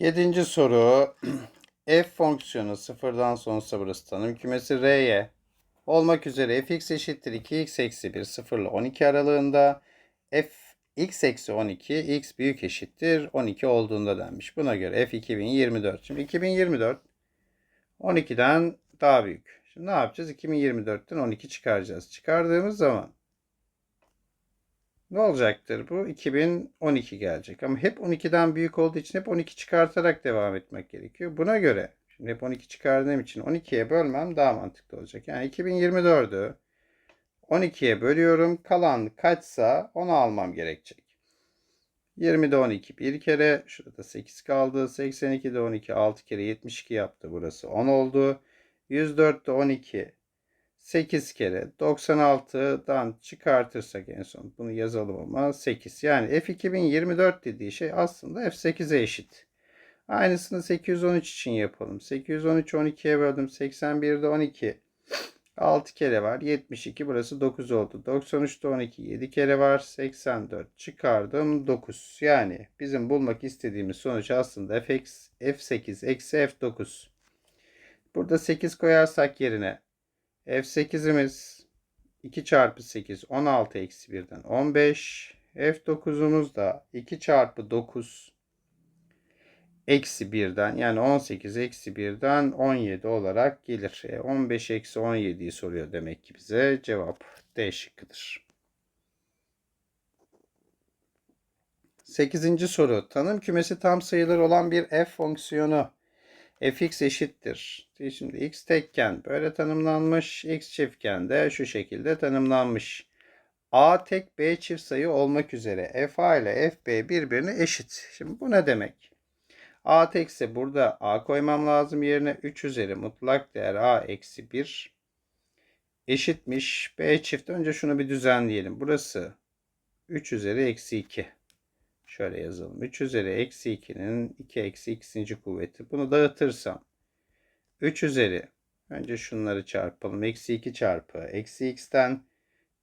Yedinci soru. f fonksiyonu sıfırdan sonsuza burası tanım kümesi R'ye olmak üzere fx eşittir 2x eksi 1 0 ile 12 aralığında f x eksi 12 x büyük eşittir 12 olduğunda denmiş. Buna göre f 2024. Şimdi 2024 12'den daha büyük. Şimdi ne yapacağız? 2024'ten 12 çıkaracağız. Çıkardığımız zaman ne olacaktır bu? 2012 gelecek. Ama hep 12'den büyük olduğu için hep 12 çıkartarak devam etmek gerekiyor. Buna göre şimdi hep 12 çıkardığım için 12'ye bölmem daha mantıklı olacak. Yani 2024'ü 12'ye bölüyorum. Kalan kaçsa onu almam gerekecek. 20'de 12 bir kere. Şurada 8 kaldı. 82'de 12 6 kere 72 yaptı. Burası 10 oldu. 104'te 12 8 kere 96'dan çıkartırsak en son bunu yazalım ama 8. Yani F2024 dediği şey aslında F8'e eşit. Aynısını 813 için yapalım. 813 12'ye böldüm. 81'de 12. 6 kere var. 72 burası 9 oldu. 93'te 12 7 kere var. 84 çıkardım 9. Yani bizim bulmak istediğimiz sonuç aslında fx f8 eksi f9. Burada 8 koyarsak yerine F8'imiz 2 çarpı 8 16 eksi 1'den 15. F9'umuz da 2 çarpı 9 eksi 1'den yani 18 eksi 1'den 17 olarak gelir. E, 15 eksi 17'yi soruyor demek ki bize. Cevap D şıkkıdır. 8. soru. Tanım kümesi tam sayılar olan bir f fonksiyonu fx eşittir. Şimdi x tekken böyle tanımlanmış. x çiftken de şu şekilde tanımlanmış. a tek b çift sayı olmak üzere fa ile fb birbirine eşit. Şimdi bu ne demek? a tekse burada a koymam lazım yerine 3 üzeri mutlak değer a eksi 1 eşitmiş. b çift önce şunu bir düzenleyelim. Burası 3 üzeri eksi 2. Şöyle yazalım. 3 üzeri eksi 2'nin 2 eksi ikinci kuvveti. Bunu dağıtırsam 3 üzeri önce şunları çarpalım. Eksi 2 çarpı eksi x'ten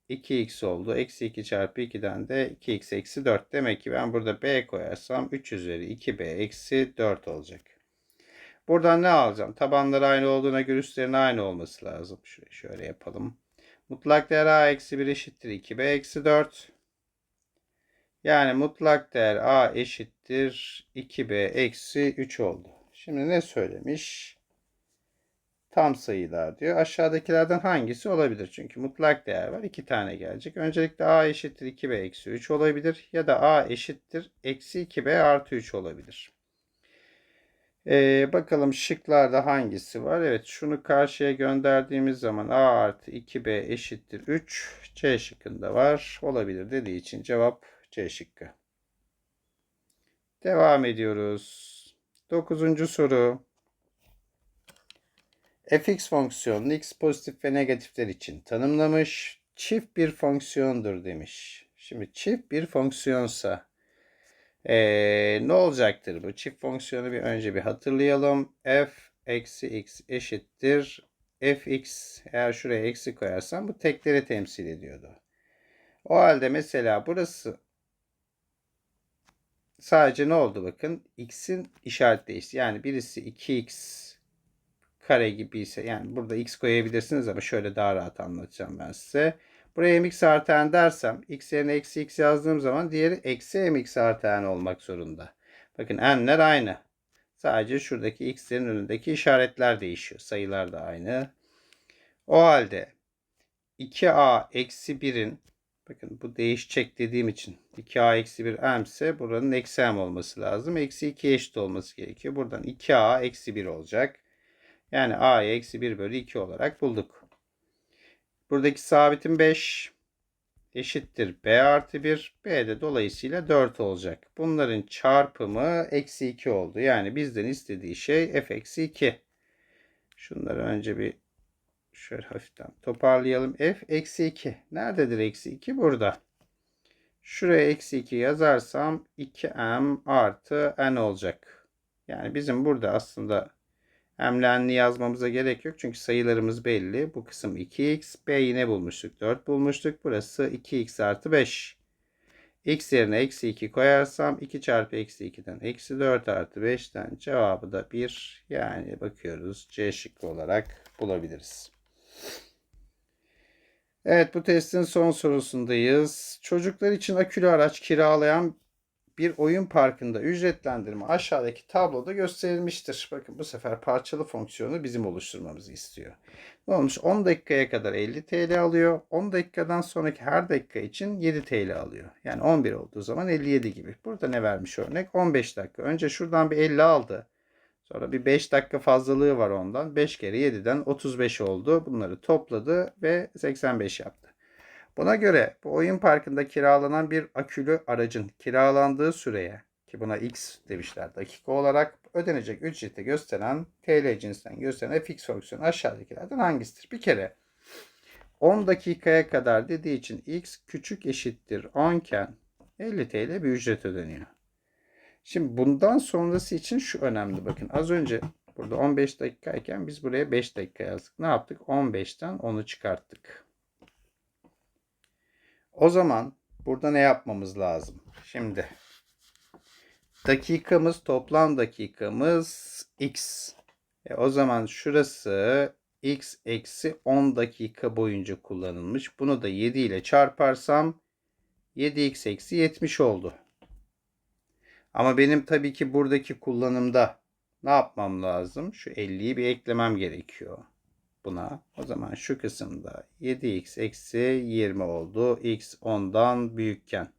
2x oldu. Eksi 2 çarpı 2'den de 2x eksi 4. Demek ki ben burada b koyarsam 3 üzeri 2b eksi 4 olacak. Buradan ne alacağım? Tabanları aynı olduğuna göre üstlerin aynı olması lazım. Şöyle yapalım. Mutlak değer a eksi 1 eşittir 2b eksi 4. Yani mutlak değer a eşittir 2b eksi 3 oldu. Şimdi ne söylemiş? Tam sayılar diyor. Aşağıdakilerden hangisi olabilir? Çünkü mutlak değer var. 2 tane gelecek. Öncelikle a eşittir 2b eksi 3 olabilir. Ya da a eşittir eksi 2b artı 3 olabilir. Ee, bakalım şıklarda hangisi var? Evet şunu karşıya gönderdiğimiz zaman a artı 2b eşittir 3. C şıkkında var. Olabilir dediği için cevap C şıkkı. Devam ediyoruz. Dokuzuncu soru. fx fonksiyonunu x pozitif ve negatifler için tanımlamış. Çift bir fonksiyondur demiş. Şimdi çift bir fonksiyonsa ee, ne olacaktır bu? Çift fonksiyonu bir önce bir hatırlayalım. f eksi x eşittir fx. Eğer şuraya eksi koyarsam bu tekleri temsil ediyordu. O halde mesela burası sadece ne oldu bakın. X'in işaret değişti. Yani birisi 2x kare gibi ise yani burada x koyabilirsiniz ama şöyle daha rahat anlatacağım ben size. Buraya mx artı n dersem x yerine eksi x yazdığım zaman diğeri eksi mx artı n olmak zorunda. Bakın n'ler aynı. Sadece şuradaki x'lerin önündeki işaretler değişiyor. Sayılar da aynı. O halde 2a eksi 1'in bakın bu değişecek dediğim için 2a eksi 1 m ise buranın eksi m olması lazım. Eksi 2 eşit olması gerekiyor. Buradan 2a eksi 1 olacak. Yani a'yı eksi 1 bölü 2 olarak bulduk. Buradaki sabitim 5 eşittir b artı 1. b de dolayısıyla 4 olacak. Bunların çarpımı eksi 2 oldu. Yani bizden istediği şey f eksi 2. Şunları önce bir şöyle hafiften toparlayalım. f eksi 2. Nerededir eksi 2? Burada. Şuraya eksi 2 yazarsam 2m artı n olacak. Yani bizim burada aslında Emlenli yazmamıza gerek yok. Çünkü sayılarımız belli. Bu kısım 2x. B yine bulmuştuk. 4 bulmuştuk. Burası 2x artı 5. x yerine eksi 2 koyarsam 2 çarpı eksi 2'den eksi 4 artı 5'ten cevabı da 1. Yani bakıyoruz C şıkkı olarak bulabiliriz. Evet bu testin son sorusundayız. Çocuklar için akülü araç kiralayan bir oyun parkında ücretlendirme aşağıdaki tabloda gösterilmiştir. Bakın bu sefer parçalı fonksiyonu bizim oluşturmamızı istiyor. Ne olmuş? 10 dakikaya kadar 50 TL alıyor. 10 dakikadan sonraki her dakika için 7 TL alıyor. Yani 11 olduğu zaman 57 gibi. Burada ne vermiş örnek? 15 dakika. Önce şuradan bir 50 aldı. Sonra bir 5 dakika fazlalığı var ondan. 5 kere 7'den 35 oldu. Bunları topladı ve 85 yaptı. Buna göre bu oyun parkında kiralanan bir akülü aracın kiralandığı süreye ki buna x demişler dakika olarak ödenecek ücreti gösteren TL cinsinden gösteren fx fonksiyonu aşağıdakilerden hangisidir? Bir kere 10 dakikaya kadar dediği için x küçük eşittir 10 iken 50 TL bir ücret ödeniyor. Şimdi bundan sonrası için şu önemli bakın. Az önce burada 15 dakikayken biz buraya 5 dakika yazdık. Ne yaptık? 15'ten 10'u çıkarttık. O zaman burada ne yapmamız lazım? Şimdi dakikamız toplam dakikamız x. E o zaman şurası x eksi 10 dakika boyunca kullanılmış. Bunu da 7 ile çarparsam 7x eksi 70 oldu. Ama benim tabii ki buradaki kullanımda ne yapmam lazım? Şu 50'yi bir eklemem gerekiyor buna. O zaman şu kısımda 7x eksi 20 oldu. x 10'dan büyükken.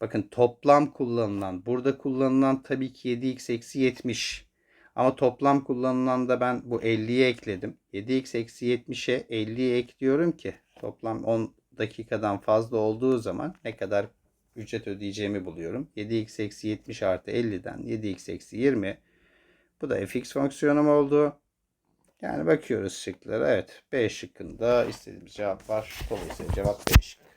Bakın toplam kullanılan, burada kullanılan tabii ki 7x eksi 70. Ama toplam kullanılan da ben bu 50'yi ekledim. 7x eksi 70'e 50'yi ekliyorum ki toplam 10 dakikadan fazla olduğu zaman ne kadar ücret ödeyeceğimi buluyorum. 7x eksi 70 artı 50'den 7x eksi 20. Bu da fx fonksiyonum oldu. Yani bakıyoruz şıklara. Evet B şıkkında istediğimiz cevap var. Dolayısıyla cevap B şıkkı.